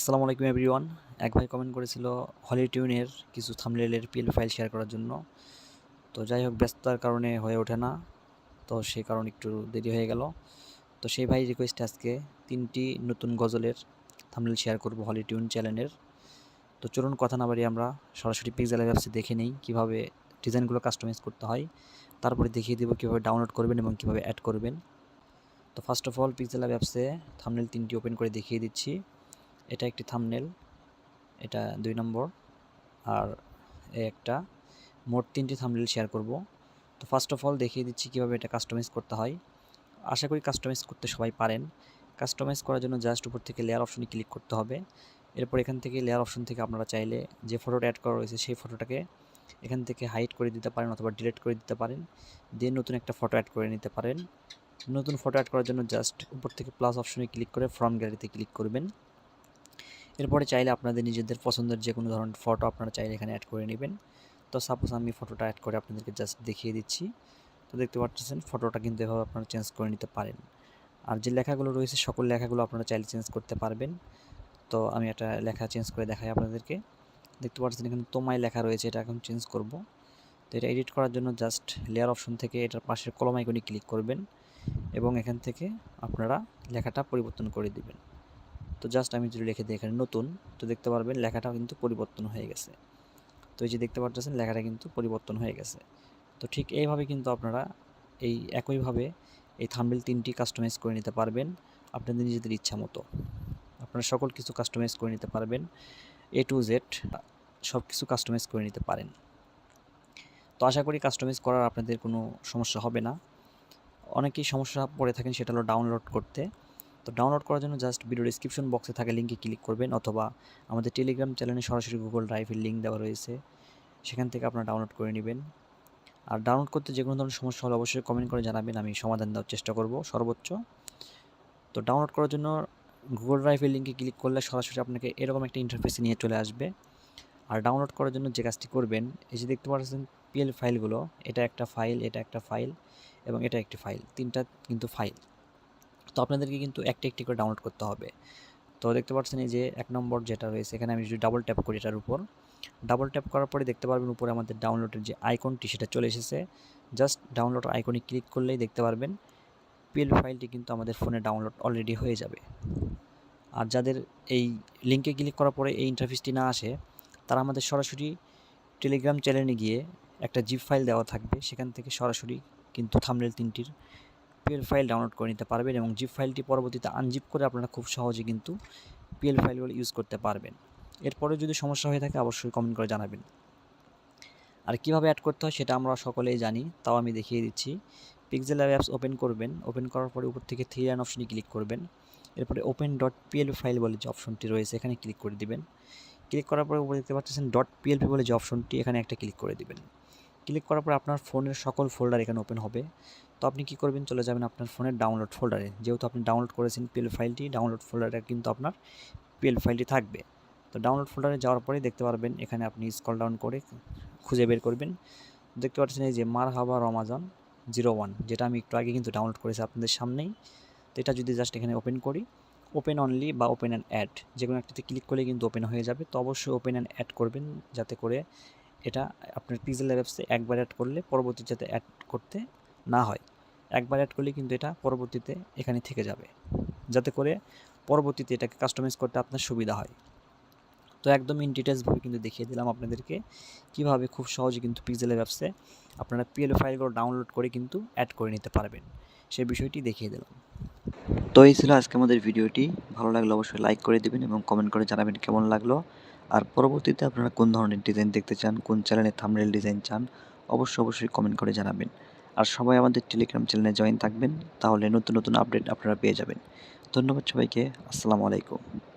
আসসালামু আলাইকুম এভরিওয়ান। এক ভাই কমেন্ট করেছিল হলি টিউনের কিছু থামলেলের পিএল ফাইল শেয়ার করার জন্য। তো যাই হোক, ব্যস্ততার কারণে হয়ে ওঠে না। তো সেই কারণে একটু দেরি হয়ে গেল। তো সেই ভাই রিকোয়েস্ট আজকে তিনটি নতুন গজলের থামলেল শেয়ার করব হলি টিউন চ্যানেলের তো চলুন, কথা না বাড়িয়ে আমরা সরাসরি পিক্সেল অ্যাপসে দেখে নিই কীভাবে ডিজাইনগুলো কাস্টমাইজ করতে হয়। তারপরে দেখিয়ে দেবো কীভাবে ডাউনলোড করবেন এবং কীভাবে অ্যাড করবেন। তো ফার্স্ট অফ অল পিক্সেল অ্যাপসে থামনেল তিনটি ওপেন করে দেখিয়ে দিচ্ছি। এটা একটি থামনেল এটা দুই নম্বর, আর একটা। মোট তিনটি থামনেল শেয়ার করব। তো ফার্স্ট অফ অল দেখিয়ে দিচ্ছি কীভাবে এটা কাস্টমাইজ করতে হয়। আশা করি কাস্টমাইজ করতে সবাই পারেন। কাস্টমাইজ করার জন্য জাস্ট উপর থেকে লেয়ার অপশনে ক্লিক করতে হবে। এরপর এখান থেকে লেয়ার অপশন থেকে আপনারা চাইলে যে ফটোটা অ্যাড করা রয়েছে সেই ফটোটাকে এখান থেকে হাইড করে দিতে পারেন অথবা ডিলিট করে দিতে পারেন। দিয়ে নতুন একটা ফটো অ্যাড করে নিতে পারেন। নতুন ফটো অ্যাড করার জন্য জাস্ট উপর থেকে প্লাস অপশনে ক্লিক করে ফ্রম গ্যালারিতে ক্লিক করবেন। এরপরে চাইলে আপনাদের নিজেদের পছন্দের যে কোনো ধরনের ফটো আপনারা চাইলে এখানে অ্যাড করে নেবেন। তো সাপোজ আমি ফটোটা অ্যাড করে আপনাদেরকে জাস্ট দেখিয়ে দিচ্ছি। তো দেখতে পাচ্ছেন ফটোটা কিন্তু এভাবে আপনারা চেঞ্জ করে নিতে পারেন। আর যে লেখাগুলো রয়েছে, সকল লেখাগুলো আপনারা চাইলে চেঞ্জ করতে পারবেন। তো আমি একটা লেখা চেঞ্জ করে দেখাই আপনাদেরকে। দেখতে পাচ্ছেন এখানে তোমায় লেখা রয়েছে, এটা এখন চেঞ্জ করব। তো এটা এডিট করার জন্য জাস্ট লেয়ার অপশন থেকে এটার পাশের কলম আইকনে ক্লিক করবেন এবং এখান থেকে আপনারা লেখাটা পরিবর্তন করে দিবেন। তো জাস্ট আমি যদি লিখে দিই এখানে নতুন, তো দেখতে পারবেন লেখাটাও কিন্তু পরিবর্তন হয়ে গেছে। তো এই যে দেখতে পাচ্ছেন লেখাটা কিন্তু পরিবর্তন হয়ে গেছে। তো ঠিক এইভাবে কিন্তু আপনারা এই একইভাবে এই থাম্বেল তিনটি কাস্টমাইজ করে নিতে পারবেন আপনাদের নিজেদের ইচ্ছা মতো। আপনারা সকল কিছু কাস্টমাইজ করে নিতে পারবেন এ টু জেড সব কিছু কাস্টমাইজ করে নিতে পারেন। তো আশা করি কাস্টমাইজ করার আপনাদের কোনো সমস্যা হবে না। অনেকেই সমস্যা পড়ে থাকেন সেটা হলো ডাউনলোড করতে। তো ডাউনলোড করার জন্য জাস্ট ভিডিও ডিসক্রিপশন বক্সে থাকা লিঙ্কে ক্লিক করবেন অথবা আমাদের টেলিগ্রাম চ্যানেলে সরাসরি গুগল ড্রাইভের লিঙ্ক দেওয়া রয়েছে। সেখান থেকে আপনারা ডাউনলোড করে নেবেন। আর ডাউনলোড করতে যে কোনো ধরনের সমস্যা হলে অবশ্যই কমেন্ট করে জানাবেন, আমি সমাধান দেওয়ার চেষ্টা করব সর্বোচ্চ। তো ডাউনলোড করার জন্য গুগল ড্রাইভের লিঙ্কে ক্লিক করলে সরাসরি আপনাকে এরকম একটা ইন্টারফেসে নিয়ে চলে আসবে। আর ডাউনলোড করার জন্য যে কাজটি করবেন, এই যে দেখতে পাচ্ছেন পিএল ফাইলগুলো এটা একটা ফাইল এটা একটা ফাইল এবং এটা একটি ফাইল তিনটা কিন্তু ফাইল তো আপনাদেরকে কিন্তু একটি একটি করে ডাউনলোড করতে হবে। তো দেখতে পাচ্ছেন এই যে এক নম্বর যেটা রয়েছে, এখানে আমি যদি ডাবল ট্যাপ করি এটার উপর ডাবল ট্যাপ করার পরে দেখতে পারবেন উপরে আমাদের ডাউনলোডের যে আইকনটি সেটা চলে এসেছে। জাস্ট ডাউনলোড আইকনে ক্লিক করলেই দেখতে পারবেন পিএল ফাইলটি কিন্তু আমাদের ফোনে ডাউনলোড অলরেডি হয়ে যাবে। আর যাদের এই লিঙ্কে ক্লিক করার পরে এই ইন্টারফেসটি না আসে, তারা আমাদের সরাসরি টেলিগ্রাম চ্যানেলে গিয়ে একটা জিপ ফাইল দেওয়া থাকবে, সেখান থেকে সরাসরি কিন্তু থামলেল তিনটির পিএল ফাইল ডাউনলোড করে নিতে পারবেন এবং জিপ ফাইলটি পরবর্তীতে আনজিপ করে আপনারা খুব সহজে কিন্তু পিএল ফাইলগুলো ইউজ করতে পারবেন। এরপরে যদি সমস্যা হয়ে থাকে অবশ্যই কমেন্ট করে জানাবেন। আর কীভাবে অ্যাড করতে হয় সেটা আমরা সকলেই জানি, তাও আমি দেখিয়ে দিচ্ছি। পিক্সেল অ্যাপস ওপেন করবেন ওপেন করার পরে উপর থেকে থ্রি অ্যান অপশনে ক্লিক করবেন। এরপরে ওপেন ডট পিএল ফাইল বলে যে অপশনটি রয়েছে, এখানে ক্লিক করে দিবেন। ক্লিক করার পরে উপরে দেখতে পাচ্ছেন ডট পিএলপি বলে যে অপশনটি এখানে একটা ক্লিক করে দিবেন। ক্লিক করার পর আপনার ফোনের সকল ফোল্ডার এখানে ওপেন হবে। তো আপনি কী করবেন? চলে যাবেন আপনার ফোনের ডাউনলোড ফোল্ডারে। যেহেতু আপনি ডাউনলোড করেছেন পিএল ফাইলটি, ডাউনলোড ফোল্ডারে কিন্তু আপনার পিএল ফাইলটি থাকবে। তো ডাউনলোড ফোল্ডারে যাওয়ার পরে দেখতে পারবেন, এখানে আপনি স্কল ডাউন করে খুঁজে বের করবেন। দেখতে পাচ্ছেন এই যে মার হাবা রমাজান জিরো ওয়ান, যেটা আমি একটু আগে কিন্তু ডাউনলোড করেছি আপনাদের সামনেই। তো এটা যদি জাস্ট এখানে ওপেন করি, ওপেন অনলি বা ওপেন অ্যান্ড অ্যাড যে কোনো একটাতে ক্লিক করলে কিন্তু ওপেন হয়ে যাবে। তো অবশ্যই ওপেন অ্যান্ড অ্যাড করবেন যাতে করে এটা আপনার পিক্সেল অ্যাপসে একবার অ্যাড করলে পরবর্তী যাতে অ্যাড করতে না হয়। একবার অ্যাড করলে কিন্তু এটা পরবর্তীতে এখানে থেকে যাবে। যাতে করে পরবর্তীতে এটাকে কাস্টমাইজ করতে আপনার সুবিধা হয়। তো একদম ইন ডিটেলসভাবে কিন্তু দেখিয়ে দিলাম আপনাদেরকে কীভাবে খুব সহজে কিন্তু পিক্সেল অ্যাপসে আপনারা পিএল ফাইলগুলো ডাউনলোড করে কিন্তু অ্যাড করে নিতে পারবেন। সেই বিষয়টি দেখিয়ে দিলাম। তো এই ছিল আজকে আমাদের ভিডিওটি। ভালো লাগলে অবশ্যই লাইক করে দিবেন এবং কমেন্ট করে জানাবেন কেমন লাগল। আর পরবর্তীতে আপনারা কোন ধরনের ডিজাইন দেখতে চান, কোন চ্যানেলে থামরেল ডিজাইন চান, অবশ্যই অবশ্যই কমেন্ট করে জানাবেন। আর সবাই আমাদের টেলিগ্রাম চ্যানেলে জয়েন থাকবেন, তাহলে নতুন নতুন আপডেট আপনারা পেয়ে যাবেন। ধন্যবাদ সবাইকে, আসসালামু আলাইকুম।